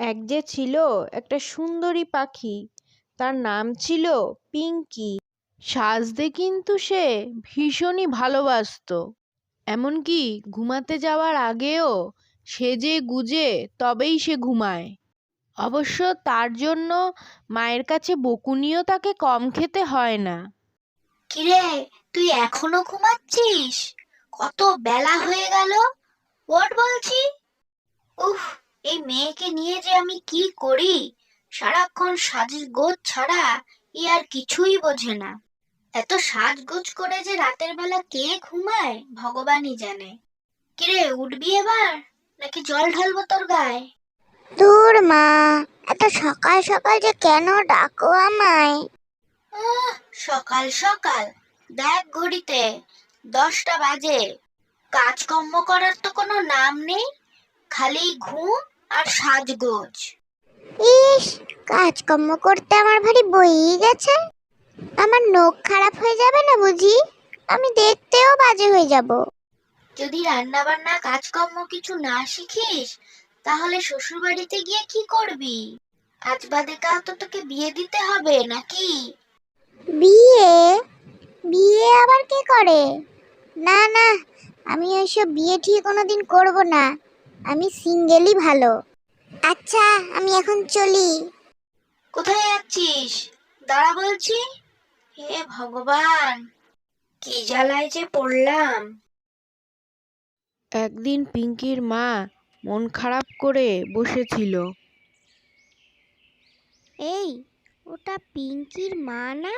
এক যে ছিল একটা সুন্দরী পাখি, তার নাম ছিল পিঙ্কি। সাজতে কিন্তু সে ভীষণই ভালোবাসতো। এমনকি ঘুমাতে যাওয়ার আগেও সেজে গুজে তবেই সে ঘুমায়। অবশ্য তার জন্য মায়ের কাছে বকুনিও তাকে কম খেতে হয় না। কিরে, তুই এখনও ঘুমাচ্ছিস? কত বেলা হয়ে গেল। বলছি। এই মেয়েকে নিয়ে যে আমি কি করি? সারাক্ষণ সাজগোজ ছাড়া ই আর কিছুই বোঝে না। এত সাজগোজ করে যে রাতের বেলা কে ঘুমায় ভগবানই জানে। কিরে উঠবি এবার? নাকি জল ঢালবো তোর গায়ে? দূর মা। এত সকাল সকাল যে কেন ডাকো আমায়? আহ, সকাল সকাল। দেখ ঘড়িতে দশটা বাজে। কাজকর্ম করার তো কোনো নাম নেই। খালি ঘুম আর সাজগোজ। ইস কাজকর্ম করতে আমার ভারী বইই গেছে। আমার নখ খারাপ হয়ে যাবে না বুঝি? আমি দেখতেও বাজে হয়ে যাব। যদি রান্না বান্না কাজকর্ম কিছু না শিখিস তাহলে শ্বশুর বাড়িতে গিয়ে কি করবি? আজ বাদে কাল তো তোকে বিয়ে দিতে হবে নাকি? বিয়ে? বিয়ে আবার কে করে? না না আমি ওইসব বিয়ে ঠিক কোনোদিন করব না। আমি সিঙ্গেলই ভালো। আচ্ছা আমি এখন চলি। কোথায় যাচ্ছিস? দাঁড়া বলছি। হে ভগবান কি জ্বালায় যে পড়লাম। একদিন পিঙ্কির মা মন খারাপ করে বসেছিল। এই ওটা পিঙ্কির মা না?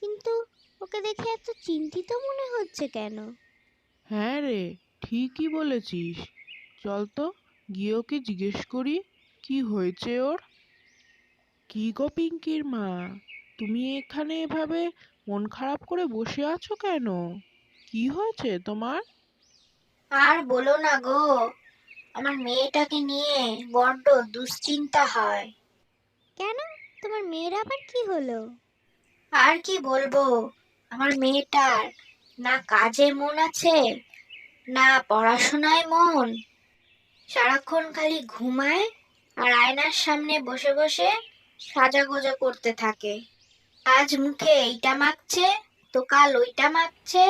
কিন্তু ওকে দেখে এত চিন্তিত মনে হচ্ছে কেন? হ্যাঁ রে ঠিকই বলেছিস। চল তো গিয়ে ওকে জিজ্ঞেস করি কি হয়েছে ওর? কি গো পিঙ্কির মা তুমি এখানে এভাবে মন খারাপ করে বসে আছো কেন? কি হয়েছে তোমার? আর বলো না গো আমার মেয়েটাকে নিয়ে বড্ড দুশ্চিন্তা হয়। কেন? তোমার মেয়ের আবার কি হলো? আর কি বলব আমার মেয়েটার না কাজে মন আছে না পড়াশোনায় মন সারাক্ষণ খালি ঘুমায় আর আয়নার সামনে বসে বসে সাজাগোজা করতে থাকে। আজ মুখে এইটা মাখছে, তো কাল ওইটা মাখছে,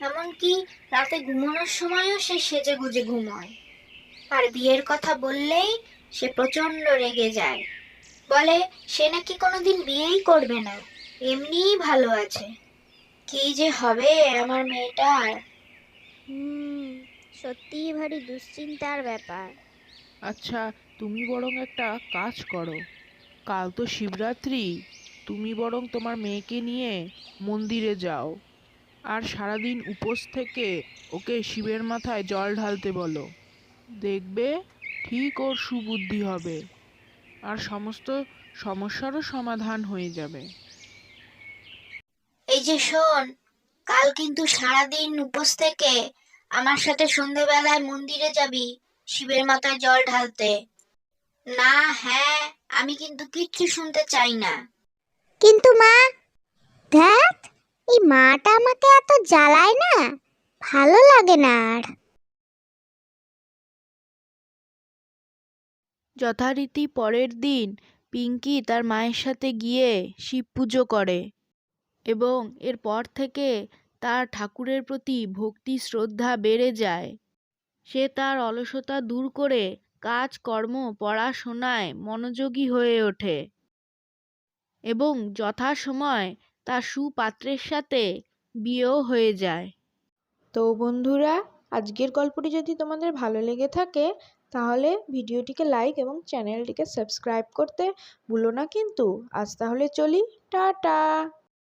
এমনকি রাতে ঘুমানোর সময়ও সে সেজে গুজে ঘুমায়। আর বিয়ের কথা বললেই সে প্রচণ্ড রেগে যায়। বলে, সে নাকি কোনোদিন বিয়েই করবে না, এমনিই ভালো আছে। কি যে হবে আমার মেয়েটার? হুম সত্যিই ভারী দুশ্চিন্তার ব্যাপার। আচ্ছা তুমি বরং একটা কাজ করো। কাল তো শিবরাত্রি তুমি বরং তোমার মেয়েকে নিয়ে মন্দিরে যাও। আর সারাদিন উপোস থেকে ওকে শিবের মাথায় জল ঢালতে বলো। দেখবে ঠিক ওর সুবুদ্ধি হবে। আর সমস্ত সমস্যারও সমাধান হয়ে যাবে। এই যে শোন কাল কিন্তু সারাদিন উপোস থেকে আমার সাথে সন্ধেবেলায় মন্দিরে যাবি শিবের মাথায় জল ঢালতে। না হ্যাঁ আমি কিন্তু কিচ্ছু শুনতে চাই না। কিন্তু মা দেখ এই মাটা আমাকে এত জ্বালায় না ভালো লাগে না আর। যথারীতি পরের দিন পিঙ্কি তার মায়ের সাথে গিয়ে শিব পুজো করে এবং এরপর থেকে তার ঠাকুরের প্রতি ভক্তি, শ্রদ্ধা বেড়ে যায়। সে তার অলসতা দূর করে কাজকর্ম পড়াশোনায় মনোযোগী হয়ে ওঠে এবং যথাসময় তার সুপাত্রের সাথে বিয়েও হয়ে যায়। তো বন্ধুরা, আজকের গল্পটি যদি তোমাদের ভালো লেগে থাকে, তাহলে ভিডিওটিকে লাইক এবং চ্যানেলটিকে সাবস্ক্রাইব করতে ভুলো না কিন্তু। আজ তাহলে চলি, টাটা!